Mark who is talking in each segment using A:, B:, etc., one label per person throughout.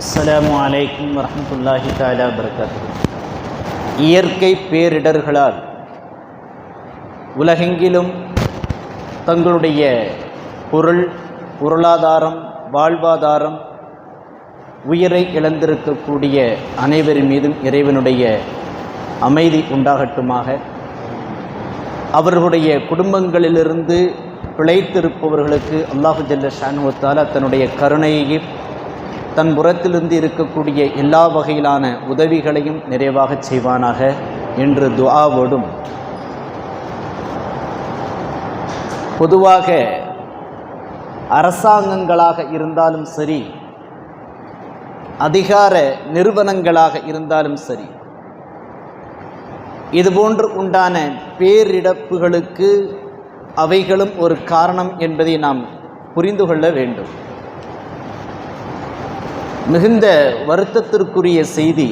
A: அஸ்ஸலாமு அலைக்கும் வரஹ்மத்துல்லாஹி தாலா வரகாத்து இயற்கை பேரிடர்களால் உலகெங்கிலும் தங்களுடைய பொருள் பொருளாதாரம் வாழ்வாதாரம் உயிரை இழந்திருக்கக்கூடிய அனைவரின் மீதும் இறைவனுடைய அமைதி உண்டாகட்டுமாக. அவர்களுடைய குடும்பங்களிலிருந்து பிழைத்திருப்பவர்களுக்கு அல்லாஹு ஜல்ல ஷானுவத்தால் தன்னுடைய கருணையையும் தன் புறத்திலிருந்து இருக்கக்கூடிய எல்லா வகையிலான உதவிகளையும் நிறைவாக செய்வானாக என்று துஆவோடும். பொதுவாக அரசாங்கங்களாக இருந்தாலும் சரி அதிகார நிறுவனங்களாக இருந்தாலும் சரி இதுபோன்று உண்டான பேரிடப்புகளுக்கு அவைகளும் ஒரு காரணம் என்பதை நாம் புரிந்து கொள்ள வேண்டும். மிகுந்த வருத்தத்திற்குரிய செய்தி.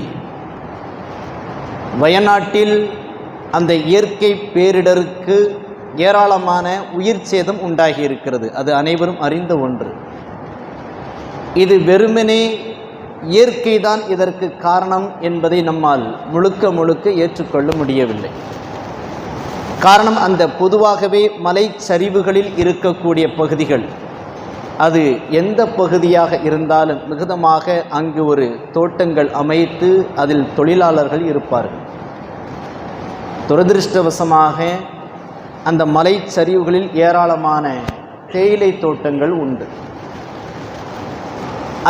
A: வயநாட்டில் அந்த இயற்கை பேரிடருக்கு ஏராளமான உயிர் சேதம் உண்டாகி இருக்கிறது அது அனைவரும் அறிந்த ஒன்று. இது வெறுமனே இயற்கைதான் இதற்கு காரணம் என்பதை நம்மால் முழுக்க முழுக்க ஏற்றுக்கொள்ள முடியவில்லை. காரணம் அந்த பொதுவாகவே மலைச்சரிவுகளில் இருக்கக்கூடிய பகுதிகள். அது எந்த பகுதியாக இருந்தாலும் மிகுதமாக அங்கு ஒரு தோட்டங்கள் அமைத்து அதில் தொழிலாளர்கள் இருப்பார்கள். துரதிருஷ்டவசமாக அந்த மலைச்சரிவுகளில் ஏராளமான தேயிலை தோட்டங்கள் உண்டு.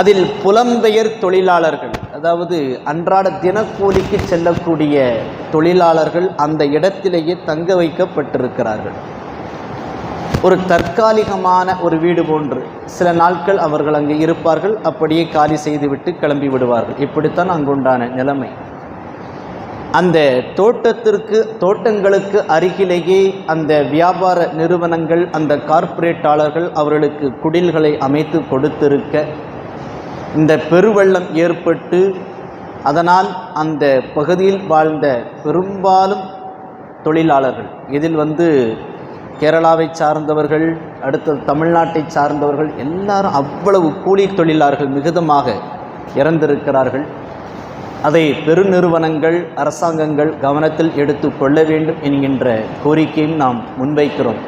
A: அதில் புலம்பெயர் தொழிலாளர்கள் அதாவது அன்றாட தினக்கூலிக்கு செல்லக்கூடிய தொழிலாளர்கள் அந்த இடத்திலேயே தங்க வைக்கப்பட்டிருக்கிறார்கள். ஒரு தற்காலிகமான ஒரு வீடு போன்று சில நாட்கள் அவர்கள் அங்கே இருப்பார்கள் அப்படியே காலி செய்துவிட்டு கிளம்பி விடுவார்கள். இப்படித்தான் அங்குண்டான நிலைமை. அந்த தோட்டத்திற்கு தோட்டங்களுக்கு அருகிலேயே அந்த வியாபார நிறுவனங்கள் அந்த கார்ப்பரேட்டாளர்கள் அவர்களுக்கு குடில்களை அமைத்து கொடுத்திருக்க இந்த பெருவெள்ளம் ஏற்பட்டு அதனால் அந்த பகுதியில் வாழ்ந்த பெரும்பாலும் தொழிலாளர்கள். இதில் வந்து கேரளாவை சார்ந்தவர்கள் அடுத்தது தமிழ்நாட்டை சார்ந்தவர்கள் எல்லாரும் அவ்வளவு கூலி தொழிலாளர்கள் மிகுதமாக இறந்திருக்கிறார்கள். அதை பெருநிறுவனங்கள் அரசாங்கங்கள் கவனத்தில் எடுத்து கொள்ள வேண்டும் என்கின்ற கோரிக்கையும் நாம் முன்வைக்கிறோம்.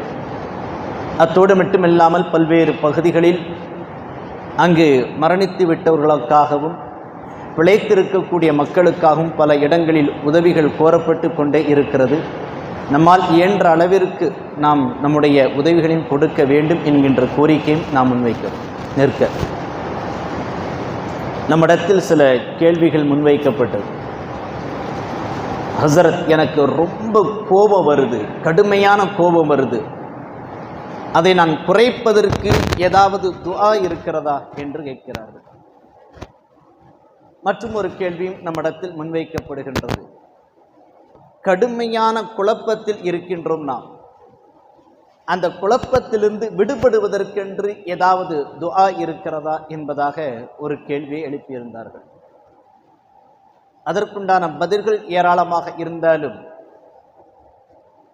A: அத்தோடு மட்டுமில்லாமல் பல்வேறு பகுதிகளில் அங்கு மரணித்து விட்டவர்களுக்காகவும் பிழைத்திருக்கக்கூடிய மக்களுக்காகவும் பல இடங்களில் உதவிகள் கோரப்பட்டு கொண்டே இருக்கிறது. நம்மால் இயன்ற அளவிற்கு நாம் நம்முடைய உதவிகளையும் கொடுக்க வேண்டும் என்கின்ற கோரிக்கையும் நாம் முன்வைக்கிறோம் நிற்க. நம்மிடத்தில் சில கேள்விகள் முன்வைக்கப்பட்டது. ஹசரத் எனக்கு ரொம்ப கோபம் வருது கடுமையான கோபம் வருது. அதை நான் குறைப்பதற்கு ஏதாவது துவா இருக்கிறதா என்று கேட்கிறார்கள். மற்றும் ஒரு கேள்வியும் நம்மிடத்தில் முன்வைக்கப்படுகின்றது. கடுமையான குழப்பத்தில் இருக்கின்றோம் நாம். அந்த குழப்பத்திலிருந்து விடுபடுவதற்கென்று ஏதாவது துஆ இருக்கிறதா என்பதாக ஒரு கேள்வியை எழுப்பியிருந்தார்கள். அதற்குண்டான பதில்கள் ஏராளமாக இருந்தாலும்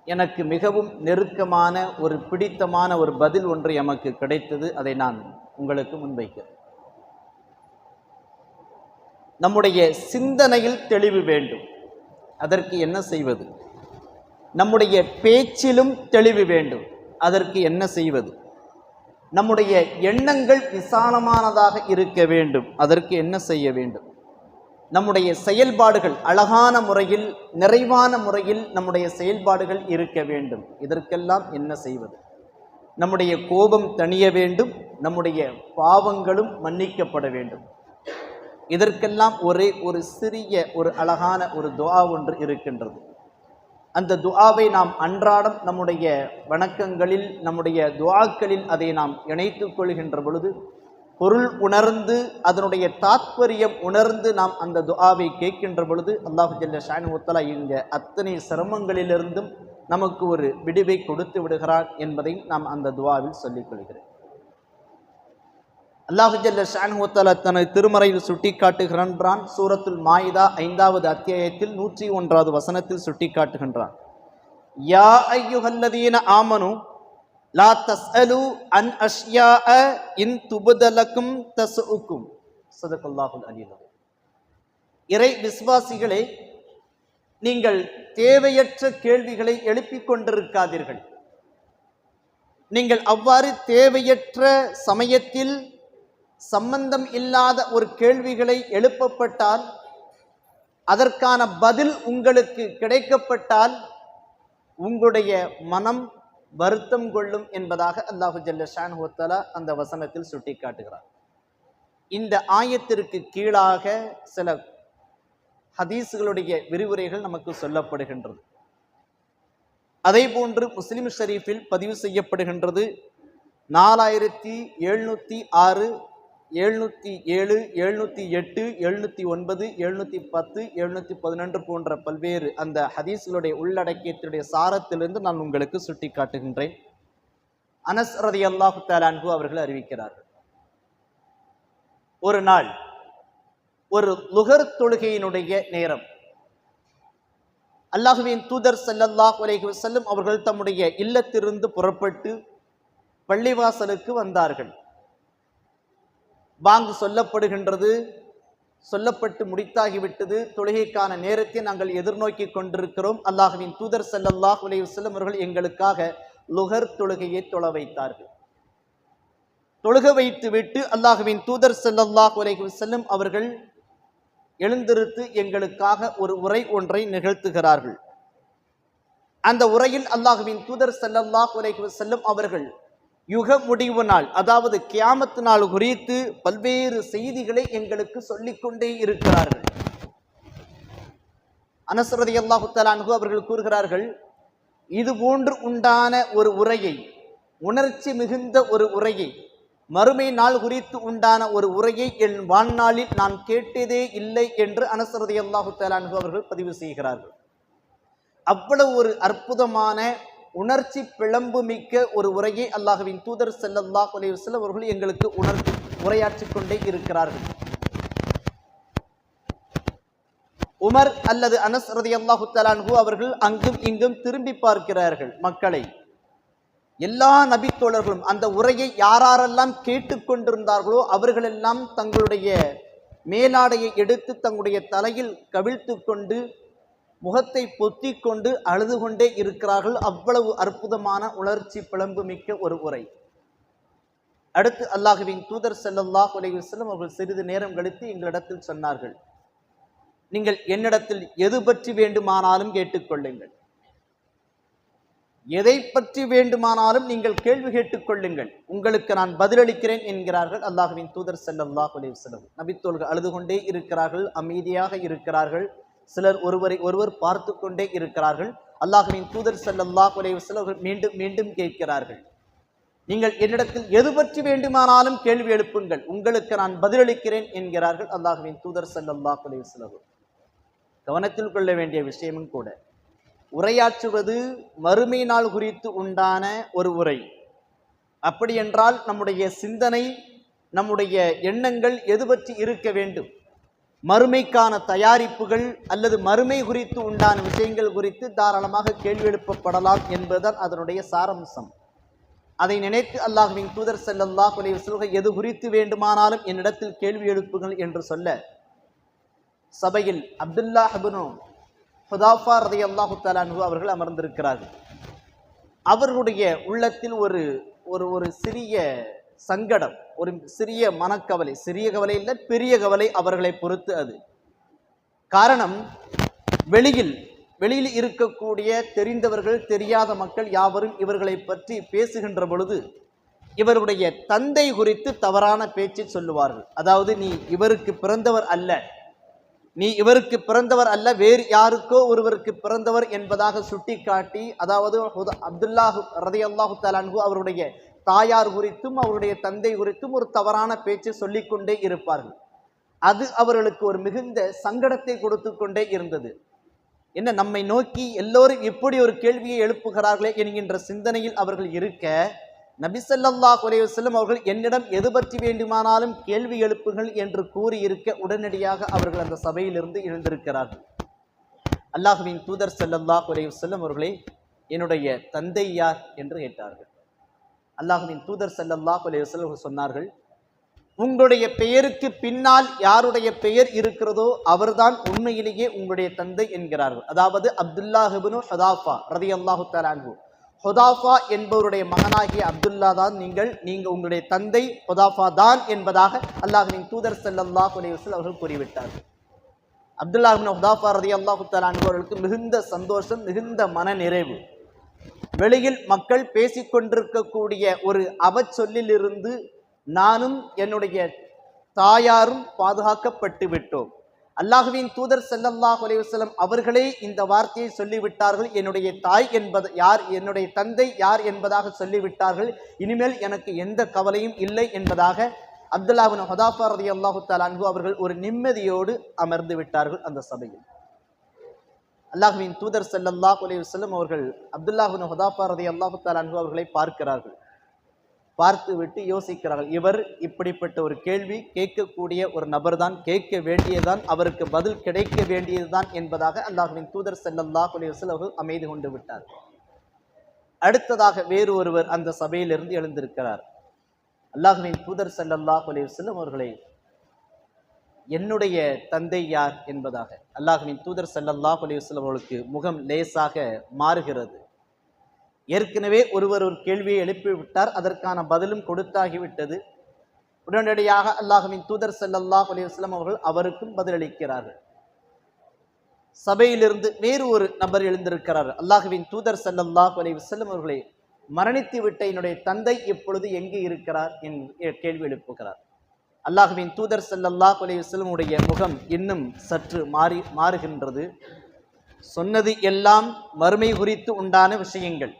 A: எனக்கு மிகவும் நெருக்கமான ஒரு பிடித்தமான ஒரு பதில் ஒன்று எமக்கு கிடைத்தது அதை நான் உங்களுக்கு முன்வைக்கிறேன். நம்முடைய சிந்தனையில் தெளிவு வேண்டும். அதற்கு என்ன செய்வது? நம்முடைய பேச்சிலும் தெளிவு வேண்டும். அதற்கு என்ன செய்வது? நம்முடைய எண்ணங்கள் விசாலமானதாக இருக்க வேண்டும். அதற்கு என்ன செய்ய வேண்டும்? நம்முடைய செயல்பாடுகள் அழகான முறையில் நிறைவான முறையில் நம்முடைய செயல்பாடுகள் இருக்க வேண்டும். இதற்கெல்லாம் என்ன செய்வது? நம்முடைய கோபம் தணிய வேண்டும். நம்முடைய பாவங்களும் மன்னிக்கப்பட வேண்டும். இதற்கெல்லாம் ஒரே ஒரு சிறிய ஒரு அழகான ஒரு துவா ஒன்று இருக்கின்றது. அந்த துவாவை நாம் அன்றாடம் நம்முடைய வணக்கங்களில் நம்முடைய துவாக்களில் அதை நாம் இணைத்து கொள்கின்ற பொழுது பொருள் உணர்ந்து அதனுடைய தாத்பரியம் உணர்ந்து நாம் அந்த துஆவை கேட்கின்ற பொழுது அல்லாஹு ஜல்ல ஷானு முத்தலா இங்க அத்தனை சிரமங்களிலிருந்தும் நமக்கு ஒரு விடுவை கொடுத்து விடுகிறார் என்பதை நாம் அந்த துவாவில் சொல்லிக் கொள்கிறேன். அல்லாஹு ஜல்ல தனது திருமறையில் சுட்டி காட்டுகின்றான் சூரத்துல் மாயிதா ஐந்தாவது அத்தியாயத்தில் நூற்றி ஒன்றாவது வசனத்தில் சுட்டி காட்டுகின்றான் யா ஐயுஹல்லதீன ஆமனு லா தஸ்அலு அன் அஷ்யா இன் துபுதலக்கும் தசுக்கும் சதகுல்லாஹுல் அலீம். இறை விசுவாசிகளே நீங்கள் தேவையற்ற கேள்விகளை எழுப்பிக் கொண்டிருக்காதீர்கள். நீங்கள் அவ்வாறு தேவையற்ற சமயத்தில் சம்பந்தம் இல்லாத ஒரு கேள்விகளை எழுப்பப்பட்டால் அதற்கான பதில் உங்களுக்கு கிடைக்கப்பட்டால் உங்களுடைய மனம் வருத்தம் கொள்ளும் என்பதாக அல்லாஹு ஜல்ல அந்த வசனத்தில் சுட்டிக்காட்டுகிறார். இந்த ஆயத்திற்கு கீழாக சில ஹதீஸுகளுடைய விரிவுரைகள் நமக்கு சொல்லப்படுகின்றது. அதே போன்று முஸ்லிம் ஷரீஃபில் பதிவு செய்யப்படுகின்றது நாலாயிரத்தி எழுநூற்றி ஆறு எழுநூற்றி ஏழு எழுநூற்றி எட்டு எழுநூற்றி ஒன்பது எழுநூற்றி பத்து எழுநூற்றி பதினொன்று போன்ற பல்வேறு அந்த ஹதீஸ்களுடைய உள்ளடக்கியத்தினுடைய சாரத்திலிருந்து நான் உங்களுக்கு சுட்டி காட்டுகின்றேன் அனஸ் ரதி அல்லாஹு தாலான்கு அவர்கள் அறிவிக்கிறார்கள். ஒரு நாள் ஒரு லுகர் தொழுகையினுடைய நேரம். அல்லாஹுவின் தூதர் செல்லல்லாஹ் உலகி செல்லும் அவர்கள் தம்முடைய இல்லத்திலிருந்து புறப்பட்டு பள்ளிவாசலுக்கு வந்தார்கள். வாங்கு சொல்லப்படுகின்றது. சொல்லப்பட்டு முடித்தாகிவிட்டது. தொழுகைக்கான நேரத்தை நாங்கள் எதிர்நோக்கி கொண்டிருக்கிறோம். அல்லாஹுவின் தூதர் செல்லல்லாஹ் அலைஹி செல்லும் அவர்கள் எங்களுக்காக லுகர் தொழுகையை தொழ வைத்தார்கள். தொழுக வைத்து விட்டு அல்லாஹுவின் தூதர் செல்லல்லாஹ் அலைஹி செல்லும் அவர்கள் எழுந்திருத்து எங்களுக்காக ஒரு உரை ஒன்றை நிகழ்த்துகிறார்கள். அந்த உரையில் அல்லாஹுவின் தூதர் செல்லல்லாஹ் அலைஹி செல்லும் அவர்கள் யுக முடிவு நாள் அதாவது கியாமத்து நாள் குறித்து பல்வேறு செய்திகளை எங்களுக்கு சொல்லிக்கொண்டே இருக்கிறார்கள். அனசரதி அல்லாஹுத்தலான்கு அவர்கள் கூறுகிறார்கள் இது போன்று உண்டான ஒரு உரையை உணர்ச்சி மிகுந்த ஒரு உரையை மறுமை நாள் குறித்து உண்டான ஒரு உரையை என் வாழ்நாளில் நான் கேட்டதே இல்லை என்று அனசரதி அல்லாஹு தலான்கு அவர்கள் பதிவு செய்கிறார்கள். அவ்வளவு ஒரு அற்புதமான உணர்ச்சி பிளம்பு மிக்க ஒரு உரையை அல்லாஹுவின் தூதர் செல்லல்லாஹ் அலைஹி வஸல்லம் அவர்கள் எங்களுக்கு உணர்த்தி உரையாற்றிக் கொண்டே இருக்கிறார்கள். உமர் அல்லது அனஸ் ரதியல்லாஹு தலான்ஹு அவர்கள் அங்கும் இங்கும் திரும்பி பார்க்கிறார்கள் மக்களை. எல்லா நபித்தோழர்களும் அந்த உரையை யாரெல்லாம் கேட்டுக்கொண்டிருந்தார்களோ அவர்களெல்லாம் தங்களுடைய மேலாடையை எடுத்து தங்களுடைய தலையில் கவிழ்த்து கொண்டு முகத்தை பொத்தி கொண்டு அழுது கொண்டே இருக்கிறார்கள். அவ்வளவு அற்புதமான உணர்ச்சி பிளம்பு மிக்க ஒரு உரை. அடுத்து அல்லாஹுவின் தூதர் செல்லல்லாஹ் உலகம் அவர்கள் சிறிது நேரம் கழித்து எங்களிடத்தில் சொன்னார்கள். நீங்கள் என்னிடத்தில் எது பற்றி வேண்டுமானாலும் கேட்டுக்கொள்ளுங்கள். எதை பற்றி வேண்டுமானாலும் நீங்கள் கேள்வி கேட்டுக்கொள்ளுங்கள். உங்களுக்கு நான் பதிலளிக்கிறேன் என்கிறார்கள் அல்லாஹுவின் தூதர் செல்லல்லாஹ் உலகம் வஸல்லம். நபித்தோல்கள் அழுது கொண்டே இருக்கிறார்கள் அமைதியாக இருக்கிறார்கள். சிலர் ஒருவரை ஒருவர் பார்த்து கொண்டே இருக்கிறார்கள். அல்லாஹுவின் தூதர் ஸல்லல்லாஹு அலைஹி வஸல்லம் மீண்டும் மீண்டும் கேட்கிறார்கள். நீங்கள் என்னிடத்தில் எது பற்றி வேண்டுமானாலும் கேள்வி எழுப்புங்கள். உங்களுக்கு நான் பதிலளிக்கிறேன் என்கிறார்கள் அல்லாஹுவின் தூதர் ஸல்லல்லாஹு குறைவு வஸல்லம் கவனத்தில் கொள்ள வேண்டிய விஷயமும் கூட. உரையாற்றுவது மறுமை நாள் குறித்து உண்டான ஒரு உரை. அப்படி என்றால் நம்முடைய சிந்தனை நம்முடைய எண்ணங்கள் எது பற்றி இருக்க வேண்டும்? மறுமைக்கான தயாரிப்புகள் அல்லது மறுமை குறித்து உண்டான விஷயங்கள் குறித்து தாராளமாக கேள்வி எழுப்பப்படலாம் என்பதுதான் அதனுடைய சாரம்சம். அதை நினைத்து அல்லாஹுவின் தூதர் செல்லல்லா குலைய வஸல்லம் எது குறித்து வேண்டுமானாலும் என்னிடத்தில் கேள்வி எழுப்புங்கள் என்று சொல்ல சபையில் அப்துல்லா ஹபனு ஹுதாஃபா ரதை அல்லாஹு தலான்ஹு அவர்கள் அமர்ந்திருக்கிறார்கள். அவர்களுடைய உள்ளத்தில் ஒரு ஒரு ஒரு சிறிய சங்கடம் ஒரு சிறிய மனக்கவலை சிறிய கவலை இல்லை பெரிய கவலை அவர்களை பொறுத்து அது. காரணம் வெளியில் வெளியில் இருக்கக்கூடிய தெரிந்தவர்கள் தெரியாத மக்கள் யாவரும் இவர்களை பற்றி பேசுகின்ற பொழுது இவருடைய தந்தை குறித்து தவறான பேச்சை சொல்லுவார்கள். அதாவது நீ இவருக்கு பிறந்தவர் அல்ல. நீ இவருக்கு பிறந்தவர் அல்ல வேறு யாருக்கோ ஒருவருக்கு பிறந்தவர் என்பதாக சுட்டிக்காட்டி அதாவது ஹுத- அப்துல்லாஹு ரதி அல்லாஹு தலான்கு அவருடைய தாயார் குறித்தும் அவருடைய தந்தை குறித்தும் ஒரு தவறான பேச்சு சொல்லிக்கொண்டே இருப்பார்கள். அது அவர்களுக்கு ஒரு மிகுந்த சங்கடத்தை கொடுத்து கொண்டே இருந்தது. என்ன நம்மை நோக்கி எல்லோரும் இப்படி ஒரு கேள்வியை எழுப்புகிறார்களே என்கின்ற சிந்தனையில் அவர்கள் இருக்க நபிசெல்லல்லா குறைவு செல்லும் அவர்கள் என்னிடம் எது பற்றி வேண்டுமானாலும் கேள்வி எழுப்புங்கள் என்று கூறியிருக்க உடனடியாக அவர்கள் அந்த சபையிலிருந்து எழுந்திருக்கிறார்கள். அல்லாஹுவின் தூதர் செல்லல்லா குறைவு செல்லும் அவர்களே என்னுடைய தந்தை யார் என்று கேட்டார்கள். அல்லாஹுவின் தூதர் ஸல்லல்லாஹு அலைஹி அவர்கள் சொன்னார்கள் உங்களுடைய பெயருக்கு பின்னால் யாருடைய பெயர் இருக்கிறதோ அவர்தான் உண்மையிலேயே உங்களுடைய தந்தை என்கிறார்கள். அதாவது அப்துல்லாஹிபுனு ஹதாஃபா ரதி அல்லாஹு தலான்ஹு ஹொதாஃபா என்பவருடைய மகனாகிய அப்துல்லா தான் நீங்கள் நீங்கள் உங்களுடைய தந்தை ஹொதாஃபா தான் என்பதாக அல்லாஹ்வின் தூதர் ஸல்லல்லாஹு அலைஹி அவர்கள் கூறிவிட்டார்கள். அப்துல்லாஹின் ஹுதாஃபா ரதி அல்லாஹு தலான்ஹு அவர்களுக்கு மிகுந்த சந்தோஷம் மிகுந்த மன நிறைவு. வெளியில் மக்கள் பேசிக்கொண்டிருக்கக்கூடிய ஒரு அவச்சொல்லிலிருந்து நானும் என்னுடைய தாயாரும் பாதுகாக்கப்பட்டு விட்டோம். அல்லாஹுவின் தூதர் ஸல்லல்லாஹு அலைஹி அவர்களே இந்த வார்த்தையை சொல்லிவிட்டார்கள். என்னுடைய தாய் என்பது யார்? என்னுடைய தந்தை யார் என்பதாக சொல்லிவிட்டார்கள். இனிமேல் எனக்கு எந்த கவலையும் இல்லை என்பதாக அப்துல்லாவின் ஹதாஃபா ரதி அல்லாஹு தாலான்கு அவர்கள் ஒரு நிம்மதியோடு அமர்ந்து விட்டார்கள் அந்த சபையில். அல்லாஹுவின் தூதர் செல்லல்லா குலே செல்லும் அவர்கள் அப்துல்லாஹின் ஹுதாஃபாரதி அல்லாஹு தாலான்கு அவர்களை பார்க்கிறார்கள். பார்த்துவிட்டு யோசிக்கிறார்கள். இவர் இப்படிப்பட்ட ஒரு கேள்வி கேட்கக்கூடிய ஒரு நபர் தான் கேட்க வேண்டியதுதான் அவருக்கு பதில் கிடைக்க வேண்டியதுதான் என்பதாக அல்லாஹுவின் தூதர் செல்லல்லா குலே வஸல்லம் அவர்கள் அமைதி கொண்டு விட்டார். அடுத்ததாக வேறு ஒருவர் அந்த சபையிலிருந்து எழுந்திருக்கிறார். அல்லாஹுவின் தூதர் செல்லல்லா குலே செல்லும் அவர்களை என்னுடைய தந்தை யார் என்பதாக. அல்லாஹுவின் தூதர் ஸல்லல்லாஹு அலைஹி அவர்களுக்கு முகம் லேசாக மாறுகிறது. ஏற்கனவே ஒருவர் ஒரு கேள்வியை எழுப்பிவிட்டார் அதற்கான பதிலும் கொடுத்தாகிவிட்டது. உடனடியாக அல்லாஹுவின் தூதர் ஸல்லல்லாஹு அலிவஸ்லம் அவர்கள் அவருக்கும் பதிலளிக்கிறார்கள். சபையிலிருந்து வேறு ஒரு நபர் எழுந்திருக்கிறார். அல்லாஹுவின் தூதர் ஸல்லல்லாஹு அலிவஸ்லம் அவர்களை மரணித்து விட்ட என்னுடைய தந்தை இப்பொழுது எங்கே இருக்கிறார் என் கேள்வி எழுப்புகிறார். அல்லாஹுவின் தூதர் ஸல்லல்லாஹு அலைஹி முகம் இன்னும் சற்று மாறி மாறுகின்றது. சொன்னது எல்லாம் மறுமை குறித்து உண்டான விஷயங்கள்.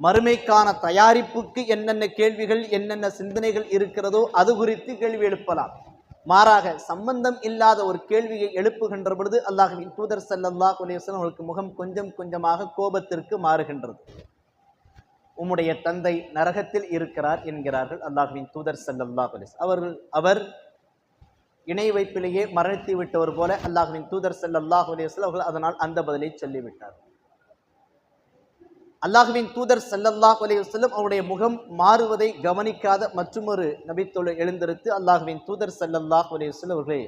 A: மறுமைக்கான தயாரிப்புக்கு என்னென்ன கேள்விகள் என்னென்ன சிந்தனைகள் இருக்கிறதோ அது குறித்து கேள்வி எழுப்பலாம். மாறாக சம்பந்தம் இல்லாத ஒரு கேள்வியை எழுப்புகின்ற பொழுது அல்லாஹுவின் தூதர் ஸல்லல்லாஹு அலைஹி அவர்களுக்கு முகம் கொஞ்சம் கொஞ்சமாக கோபத்திற்கு மாறுகின்றது. உம்முடைய தந்தை நரகத்தில் இருக்கிறார் என்கிறார்கள் அல்லாஹுவின் தூதர் ஸல்லல்லாஹு அலிஸ் அவர்கள் அவர் இணை வைப்பிலேயே மரணித்து விட்டவர் போல அல்லாஹுவின் தூதர் செல்லல்லாஹ் அலைஹி அவர்கள் அதனால் அந்த பதிலை சொல்லிவிட்டார். அல்லாஹுவின் தூதர் ஸல்லல்லாஹு அலைஹி செல்லும் அவருடைய முகம் மாறுவதை கவனிக்காத மற்றொரு நபித்தொழு எழுந்திருத்து அல்லாஹுவின் தூதர் செல்லல்லாஹ் அலைஹி வஸல்லம் அவர்களே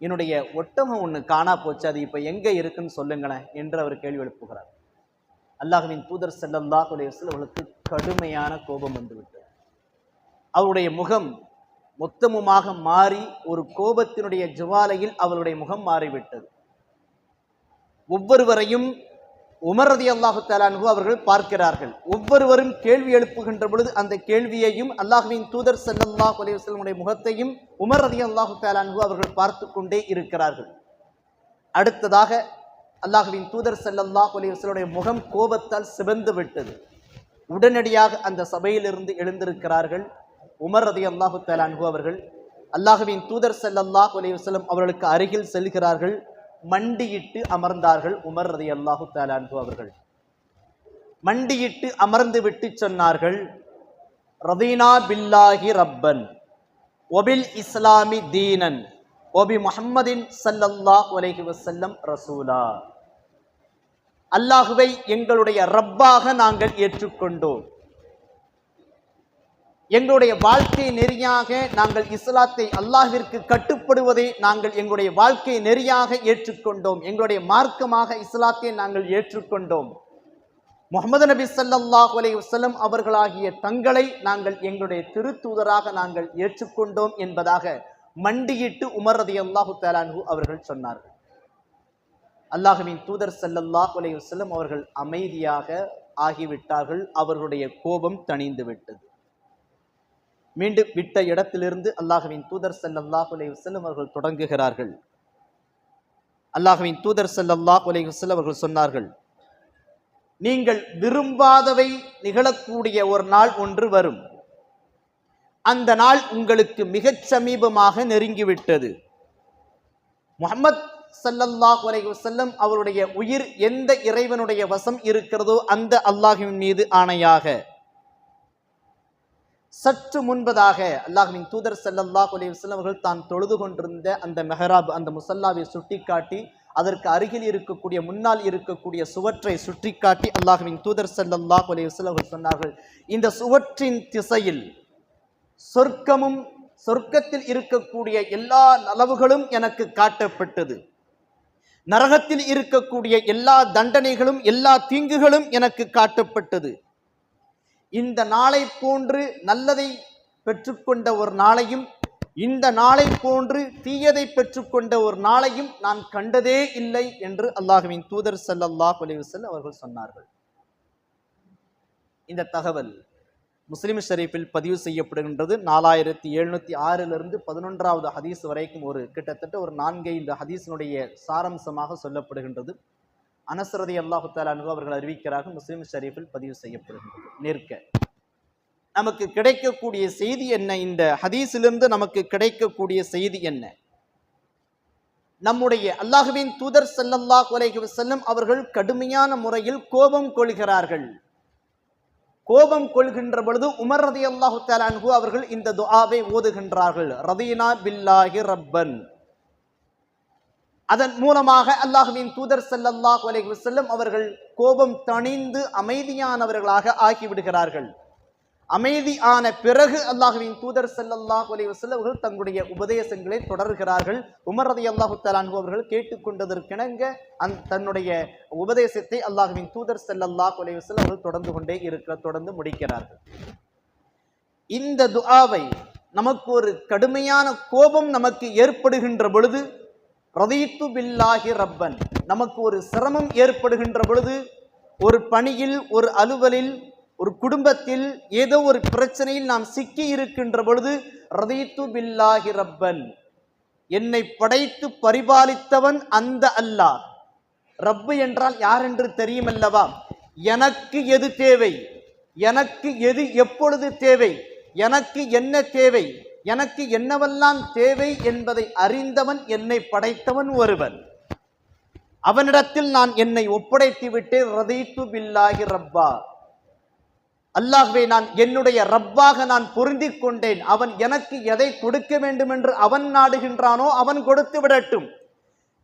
A: என்னுடைய ஒட்டகம் ஒன்று காணா போச்சு அது இப்போ எங்கே இருக்குன்னு சொல்லுங்களேன் என்று அவர் கேள்வி எழுப்புகிறார். அல்லாஹுவின் தூதர் செல்லல்லாஹ் அலைஹி அவளுக்கு கடுமையான கோபம் வந்துவிட்டது. அவருடைய முகம் மொத்தமுமாக மாறி ஒரு கோபத்தினுடைய ஜுவாலையில் அவளுடைய முகம் மாறிவிட்டது. ஒவ்வொருவரையும் உமர் ரதி அல்லாஹு தாலானு அவர்கள் பார்க்கிறார்கள். ஒவ்வொருவரும் கேள்வி எழுப்புகின்ற பொழுது அந்த கேள்வியையும் அல்லாஹுவின் தூதர் ஸல்லல்லாஹு அலைஹி முகத்தையும் உமர் ரதி அல்லாஹு தாலானு அவர்கள் பார்த்து கொண்டே இருக்கிறார்கள். அடுத்ததாக அல்லாஹுவின் தூதர் செல்லல்லாஹ் அலிவசலுடைய முகம் கோபத்தால் சிவந்து விட்டது. உடனடியாக அந்த சபையிலிருந்து எழுந்திருக்கிறார்கள் உமர் ரதி அல்லாஹு தலான்ஹு அவர்கள். அல்லாஹுவின் தூதர் செல்லல்லாஹ் அலிவசலம் அவர்களுக்கு அருகில் செல்கிறார்கள். மண்டியிட்டு அமர்ந்தார்கள் உமர் ரதி அல்லாஹு தாலான்ஹு அவர்கள். மண்டியிட்டு அமர்ந்து விட்டு சொன்னார்கள் ரதீனா பில்லாஹி ரப்பன் ஒபில் இஸ்லாமி தீனன் ஒபி முஹம்மதின் சல்லல்லாஹ் அலைஹி வசல்லம் ரசூலா. அல்லாஹுவை எங்களுடைய ரப்பாக நாங்கள் ஏற்றுக்கொண்டோம். எங்களுடைய வாழ்க்கை நெறியாக நாங்கள் இஸ்லாத்தை அல்லாஹிற்கு கட்டுப்படுவதை நாங்கள் எங்களுடைய வாழ்க்கை நெறியாக ஏற்றுக்கொண்டோம். எங்களுடைய மார்க்கமாக இஸ்லாத்தை நாங்கள் ஏற்றுக்கொண்டோம். முகமது நபி சல்லாஹ் அலைஹி வசலம் அவர்களாகிய தங்களை நாங்கள் எங்களுடைய திருத்தூதராக நாங்கள் ஏற்றுக்கொண்டோம் என்பதாக மண்டியிட்டு உமர் ரதியல்லாஹு தேலான்ஹூ அவர்கள் சொன்னார்கள். அல்லாஹுவின் தூதர் ஸல்லல்லாஹு அலைஹி செல்லும் அவர்கள் அமைதியாக ஆகிவிட்டார்கள். அவர்களுடைய கோபம் தணிந்து விட்டது. மீண்டும் விட்ட இடத்திலிருந்து அல்லாஹுவின் தூதர் செல்லல்லாஹ் உலக செல்லும் அவர்கள் தொடங்குகிறார்கள். அல்லாஹுவின் தூதர் செல்லல்லாஹ் உலக செல்லும் அவர்கள் சொன்னார்கள் நீங்கள் விரும்பாதவை நிகழக்கூடிய ஒரு நாள் ஒன்று வரும். அந்த நாள் உங்களுக்கு மிகச் சமீபமாக நெருங்கிவிட்டது. முஹம்மத் சல்லல்லாஹ் வரைகு வஸல்லம் அவருடைய உயிர் எந்த இறைவனுடைய வசம் இருக்கிறதோ அந்த அல்லாஹுவின் மீது ஆணையாக. சற்று முன்பதாக அல்லாஹ்வின் தூதர் ஸல்லல்லாஹு அலைஹி வஸல்லம் அவர்கள் தான் தொழுது கொண்டிருந்த அந்த மெஹராப் அந்த முசல்லாவை சுட்டிக்காட்டி அதற்கு அருகில் இருக்கக்கூடிய முன்னால் இருக்கக்கூடிய சுவற்றை சுற்றிக்காட்டி அல்லாஹ்வின் தூதர் செல்லல்லாஹ் அலைஹி வஸல்லம் அவர்கள் சொன்னார்கள். இந்த சுவற்றின் திசையில் சொர்க்கமும் சொர்க்கத்தில் இருக்கக்கூடிய எல்லா நலவுகளும் எனக்கு காட்டப்பட்டது. நரகத்தில் இருக்கக்கூடிய எல்லா தண்டனைகளும் எல்லா தீங்குகளும் எனக்கு காட்டப்பட்டது. இந்த நாளை போன்று நல்லதை பெற்றுக்கொண்ட ஒரு நாளையும் இந்த நாளை போன்று தீயதை பெற்றுக்கொண்ட ஒரு நாளையும் நான் கண்டதே இல்லை என்று அல்லாஹுவின் தூதர் ஸல்லல்லாஹு அலைஹி வஸல்லம் அவர்கள் சொன்னார்கள். இந்த தகவல் முஸ்லீம் ஷரீஃபில் பதிவு செய்யப்படுகின்றது. நாலாயிரத்தி எழுநூத்தி ஆறிலிருந்து பதினொன்றாவது ஹதீஸ் வரைக்கும் ஒரு கிட்டத்தட்ட ஒரு நான்கை இந்த ஹதீஸினுடைய சாரம்சமாக சொல்லப்படுகின்றது. அனஸ்ரதி அல்லாஹு தாலு அவர்கள் அறிவிக்கிறார்கள் முஸ்லீம் ஷரீஃபில் பதிவு செய்யப்படுகின்றது. நிற்க நமக்கு கிடைக்கக்கூடிய செய்தி என்ன? இந்த ஹதீஸிலிருந்து நமக்கு கிடைக்கக்கூடிய செய்தி என்ன? நம்முடைய அல்லாஹுவின் தூதர் செல்லல்லாஹ் உலகி செல்லும் அவர்கள் கடுமையான முறையில் கோபம் கொள்கிறார்கள். கோபம் கொள்கின்ற பொழுது உமர் ரதி அல்லாஹு அன்ஹு அவர்கள் இந்த துஆவை ஓதுகின்றார்கள். ரதீனா பில்லாஹி ரப்பன். அதன் மூலமாக அல்லாஹுவின் தூதர் செல்லல்லாஹ் அலைஹி வசல்லம் அவர்கள் கோபம் தணிந்து அமைதியானவர்களாக ஆகிவிடுகிறார்கள். அமைதியான பிறகு அல்லாஹுவின் தூதர் செல்லல்லாஹ் அலைஹி வஸல்லம் தங்களுடைய உபதேசங்களை தொடர்கிறார்கள். உமர் ரதி அல்லாஹு தலான்கு அவர்கள் கேட்டுக்கொண்டதற்கிணங்க அந் தன்னுடைய உபதேசத்தை அல்லாஹுவின் தூதர் செல்லல்லாஹ் அலைஹி வஸல்லம் அவர்கள் தொடர்ந்து கொண்டே இருக்க தொடர்ந்து முடிக்கிறார்கள். இந்த துஆவை நமக்கு ஒரு கடுமையான கோபம் நமக்கு ஏற்படுகின்ற பொழுது ரதீத்து பில்லாஹி ரப்பன் நமக்கு ஒரு சிரமம் ஏற்படுகின்ற பொழுது ஒரு பணியில் ஒரு அலுவலில் ஒரு குடும்பத்தில் ஏதோ ஒரு பிரச்சனையில் நாம் சிக்கி இருக்கின்ற பொழுது ரதீத்து பில்லாஹி ரப்பன். என்னை படைத்து பரிபாலித்தவன் அந்த அல்லாஹ். ரப்பு என்றால் யார் என்று தெரியுமல்லவா? எனக்கு எது தேவை? எனக்கு எது எப்பொழுது தேவை? எனக்கு என்ன தேவை? எனக்கு என்னவெல்லாம் தேவை என்பதை அறிந்தவன் என்னை படைத்தவன் ஒருவன். அவனிடத்தில் நான் என்னை ஒப்படைத்து விட்டு ரதைத்து பில்லாகி ரப்பா. அல்லாஹ்வே நான் என்னுடைய ரப்பாக நான் பொருந்தி கொண்டேன் அவன் எனக்கு எதை கொடுக்க வேண்டும் என்று அவன் நாடுகின்றானோ அவன் கொடுத்து விடட்டும்.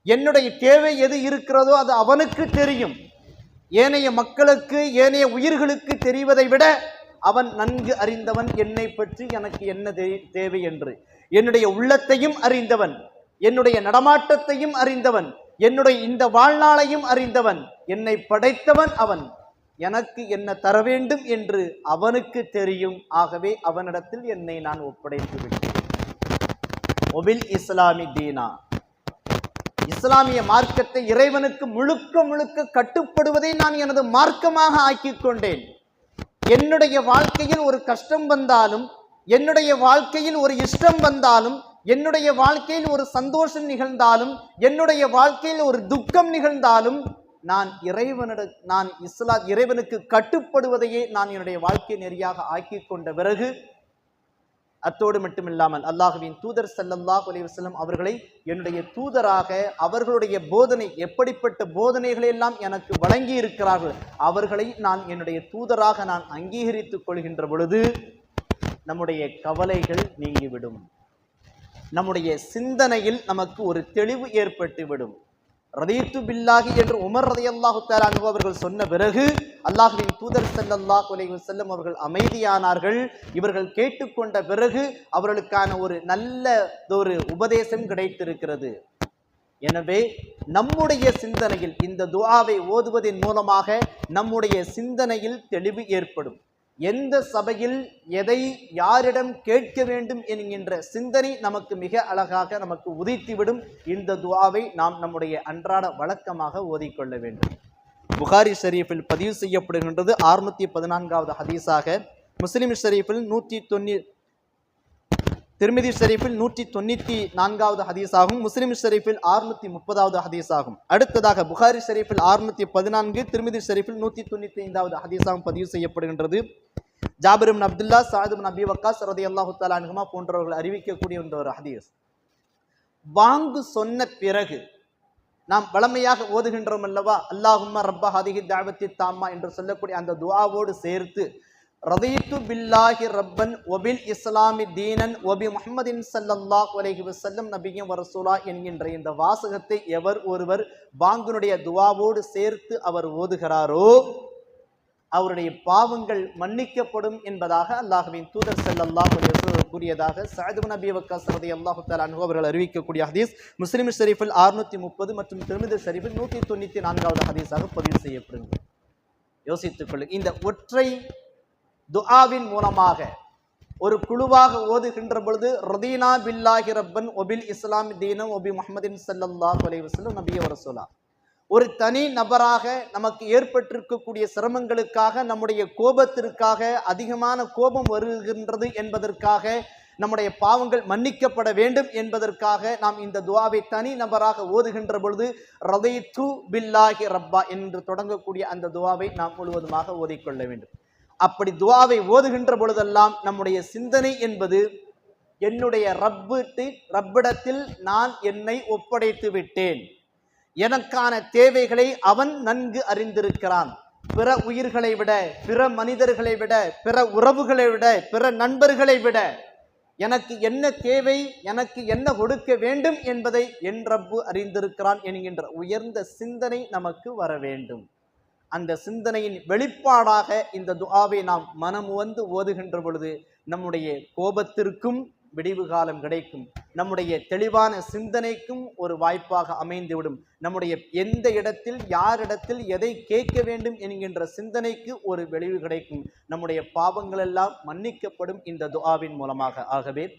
A: என்னுடைய தேவை எது இருக்கிறதோ அது அவனுக்கு தெரியும். ஏனைய மக்களுக்கு ஏனைய உயிர்களுக்கு தெரிவதை விட அவன் நன்கு அறிந்தவன் என்னை பற்றி எனக்கு என்ன தேவை என்று. என்னுடைய உள்ளத்தையும் அறிந்தவன் என்னுடைய நடமாட்டத்தையும் அறிந்தவன் என்னுடைய இந்த வாழ்நாளையும் அறிந்தவன் என்னை படைத்தவன் அவன். எனக்கு என்ன தர வேண்டும் என்று அவனுக்கு தெரியும். ஆகவே அவனிடத்தில் என்னை நான் ஒப்படைத்து விட்டேன். ஒபில் இஸ்லாமி தீனா. இஸ்லாமிய மார்க்கத்தை இறைவனுக்கு முழுக்க முழுக்க கட்டுப்படுவதை நான் எனது மார்க்கமாக ஆக்கிக் கொண்டேன். என்னுடைய வாழ்க்கையில் ஒரு கஷ்டம் வந்தாலும் என்னுடைய வாழ்க்கையில் ஒரு இஷ்டம் வந்தாலும் என்னுடைய வாழ்க்கையில் ஒரு சந்தோஷம் நிகழ்ந்தாலும் என்னுடைய வாழ்க்கையில் ஒரு துக்கம் நிகழ்ந்தாலும் நான் இறைவனிட நான் இஸ்லா இறைவனுக்கு கட்டுப்படுவதையே நான் என்னுடைய வாழ்க்கை நெறியாக ஆக்கி கொண்ட பிறகு அத்தோடு மட்டுமில்லாமல் அல்லாஹுவின் தூதர் ஸல்லல்லாஹு அலைஹி அவர்களை என்னுடைய தூதராக அவர்களுடைய போதனை எப்படிப்பட்ட போதனைகளை எல்லாம் எனக்கு வழங்கி இருக்கிறார்கள் அவர்களை நான் என்னுடைய தூதராக நான் அங்கீகரித்துக் கொள்கின்ற பொழுது நம்முடைய கவலைகள் நீங்கிவிடும். நம்முடைய சிந்தனையில் நமக்கு ஒரு தெளிவு ஏற்பட்டுவிடும். ரதீத்து பில்லாஹி என்று உமர் ரதையல்லாஹு தாலானு அவர்கள் சொன்ன பிறகு அல்லாஹுவின் தூதர் செல்லல்லாஹ் அலைஹி செல்லும் அவர்கள் அமைதியானார்கள். இவர்கள் கேட்டுக்கொண்ட பிறகு அவர்களுக்கான ஒரு நல்ல ஒரு உபதேசம் கிடைத்திருக்கிறது. எனவே நம்முடைய சிந்தனையில் இந்த துவாவை ஓதுவதன் மூலமாக நம்முடைய சிந்தனையில் தெளிவு ஏற்படும். எந்த சபையில் எதை யாரிடம் கேட்க வேண்டும் என்கின்ற சிந்தனை நமக்கு மிக அழகாக நமக்கு உதித்துவிடும். இந்த துவாவை நாம் நம்முடைய அன்றாட வழக்கமாக ஓதிக்கொள்ள வேண்டும். புகாரி ஷரீஃபில் பதிவு செய்யப்படுகின்றது. அறுநூத்தி பதினான்காவது ஹதீஸாக முஸ்லிம் ஷரீஃபில் நூற்றி தொண்ணூ திருமிதி ஷரீஃபில் நூற்றி தொண்ணூற்றி நான்காவது ஹதீஸாகும் முஸ்லிம் ஷரீஃபில் ஆறுநூற்றி முப்பதாவது ஹதீஸாகும். அடுத்ததாக புகாரி ஷரீஃபில் ஆறுநூற்றி பதினான்கு திருமிதி ஷரீஃபில் நூற்றி தொண்ணூற்றி ஐந்தாவது ஹதீஸாகவும் பதிவு செய்யப்படுகின்றது. ஜாபிர் அப்துல்லா சாது நபி அபி வக்காஸ் ரதி அல்லாஹு அனுகுமா போன்றவர்கள் அறிவிக்கக்கூடிய இந்த ஒரு ஹதீஸ். வாங்கு சொன்ன பிறகு நாம் வளமையாக ஓதுகின்றோம் அல்லவா? அல்லாஹும்மா ரப்பா ஹதிஹி தாவத்தி தாமா என்று சொல்லக்கூடிய அந்த துவாவோடு சேர்த்து ரதீத்து பில்லாஹி ரப்பன் ஒபில் இஸ்லாமி தீனன் ஒபி முஹம்மதின் சல்லல்லாஹ் உலகி வசல்லம் நபியும் வரசூலா என்கின்ற இந்த வாசகத்தை எவர் ஒருவர் பாங்குனுடைய துவாவோடு சேர்த்து அவர் ஓதுகிறாரோ அவருடைய பாவங்கள் மன்னிக்கப்படும் என்பதாக அல்லாஹ்வின் தூதர் செல்லல்லாஹ் கூறியதாக சாயது நபி அபி வக்காஸ் ரலியல்லாஹு தஆலா அன்ஹு அவர்கள் அறிவிக்கக்கூடிய ஹதீஸ் முஸ்லிம் ஷரீஃபில் 630 மற்றும் திருமிதி ஷரீஃபில் 194 நான்காவது ஹதீஸாக பதிவு செய்யப்படுகிறது. யோசித்துக் கொள்ளுங்கள் இந்த ஒற்றை துஆவின் மூலமாக. ஒரு குழுவாக ஓதுகின்ற பொழுது ரதீனா பில்லாஹி ரப்பன் ஒபில் இஸ்லாம் தீனம் ஒபி முஹமதின் சல்லல்லா அலைஹி வஸல்லம் நபிய ரசூலா ஒரு தனி நபராக நமக்கு ஏற்பட்டிருக்கக்கூடிய சிரமங்களுக்காக நம்முடைய கோபத்திற்காக அதிகமான கோபம் வருகின்றது என்பதற்காக நம்முடைய பாவங்கள் மன்னிக்கப்பட வேண்டும் என்பதற்காக நாம் இந்த துவாவை தனி நபராக ஓதுகின்ற பொழுது ரதைத்து பில்லாஹி ரப்பா என்று தொடங்கக்கூடிய அந்த துவாவை நாம் முழுவதுமாக ஓதிக்கொள்ள வேண்டும். அப்படி துவாவை ஓதுகின்ற பொழுதெல்லாம் நம்முடைய சிந்தனை என்பது என்னுடைய ரப்பிட்டு ரப்பிடத்தில் நான் என்னை ஒப்படைத்து விட்டேன். எனக்கான தேவைகளை அவன் நன்கு அறிந்திருக்கிறான். பிற உயிர்களை விட பிற மனிதர்களை விட பிற உறவுகளை விட பிற நண்பர்களை விட எனக்கு என்ன தேவை எனக்கு என்ன கொடுக்க வேண்டும் என்பதை என் ரப்பு அறிந்திருக்கிறான் என்கின்ற உயர்ந்த சிந்தனை நமக்கு வர வேண்டும். அந்த சிந்தனையின் வெளிப்பாடாக இந்த துஆவை நாம் மனம் வந்து ஓதுகின்ற பொழுது நம்முடைய கோபத்திற்கும் விடிவு காலம் கிடைக்கும். நம்முடைய தெளிவான சிந்தனைக்கும் ஒரு வாய்ப்பாக அமைந்துவிடும். நம்முடைய எந்த இடத்தில் யாரிடத்தில் எதை கேட்க வேண்டும் என்கின்ற சிந்தனைக்கு ஒரு வெளிவு கிடைக்கும். நம்முடைய பாவங்கள் எல்லாம் மன்னிக்கப்படும் இந்த துஆவின் மூலமாக. ஆகவே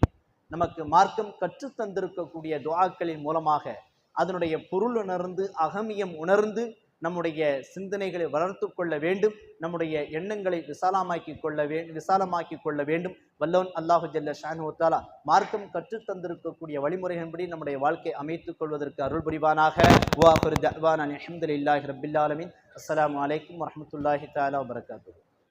A: நமக்கு மார்க்கம் கற்றுத் தந்திருக்கக்கூடிய துஆக்களின் மூலமாக அதனுடைய பொருள் உணர்ந்து அகமியம் உணர்ந்து நம்முடைய சிந்தனைகளை வளர்த்து கொள்ள வேண்டும். நம்முடைய எண்ணங்களை விசாலமாக்கி கொள்ள வே விசாலமாக்கி கொள்ள வேண்டும். வல்லவன் அல்லாஹு ஜல்ல ஷானுத்தாலா மார்க்கம் கற்றுத் தந்திருக்கக்கூடிய வழிமுறைகளின்படி நம்முடைய வாழ்க்கை அமைத்துக் கொள்வதற்கு அருள் புரிவானாக. வாஹுர் தவான் அலமதுல்லாஹி ரபில் ஆலமின். அஸ்ஸலாமு அலைக்கும் வரஹ்மத்துல்லாஹி